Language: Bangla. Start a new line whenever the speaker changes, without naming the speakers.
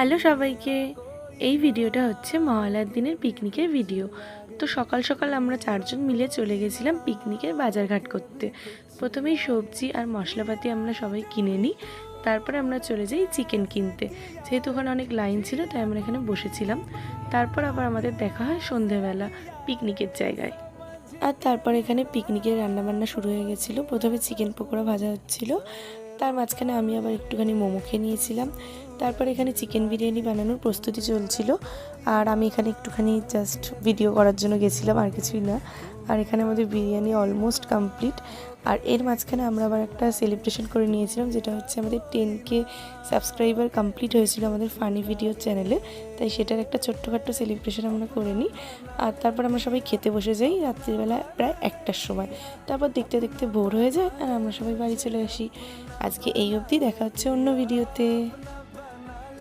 হ্যালো সবাইকে। এই ভিডিওটা হচ্ছে মহালয়ার দিনের পিকনিকের ভিডিও। তো সকাল সকাল আমরা চারজন মিলে চলে গেছিলাম পিকনিকের বাজারঘাট করতে। প্রথমেই সবজি আর মশলাপাতি আমরা সবাই কিনে নিই। তারপরে আমরা চলে যাই চিকেন কিনতে। যেহেতু ওখানে অনেক লাইন ছিল, তাই আমরা এখানে বসেছিলাম। তারপর আবার আমাদের দেখা হয় সন্ধেবেলা পিকনিকের জায়গায়। আর তারপর এখানে পিকনিকের রান্নাবান্না শুরু হয়ে গেছিল। প্রথমে চিকেন পকোড়া ভাজা হচ্ছিল। তার মাঝখানে আমি আবার একটুখানি মোমো খেয়ে নিয়েছিলাম। তারপর এখানে চিকেন বিরিয়ানি বানানোর প্রস্তুতি চলছিল। আর আমি এখানে একটুখানি জাস্ট ভিডিও করার জন্য গেছিলাম, আর কিছুই না। আর এখানে আমাদের বিরিয়ানি অলমোস্ট কমপ্লিট আর এর মাঝখানে আমরা আবার একটা সেলিব্রেশন করে নিয়েছিলাম, যেটা হচ্ছে আমাদের টেন কে সাবস্ক্রাইবার কমপ্লিট হয়েছিল আমাদের ফানি ভিডিও চ্যানেলে তাই সেটার একটা ছোট্টখাট্ট সেলিব্রেশন আমরা করে নিই। আর তারপর আমরা সবাই খেতে বসে যাই রাত্রিবেলা প্রায় একটার সময়। তারপর দেখতে দেখতে বোর হয়ে যায়, আর আমরা সবাই বাড়ি চলে আসি। আজকে এই অবধি, দেখা হচ্ছে অন্য ভিডিওতে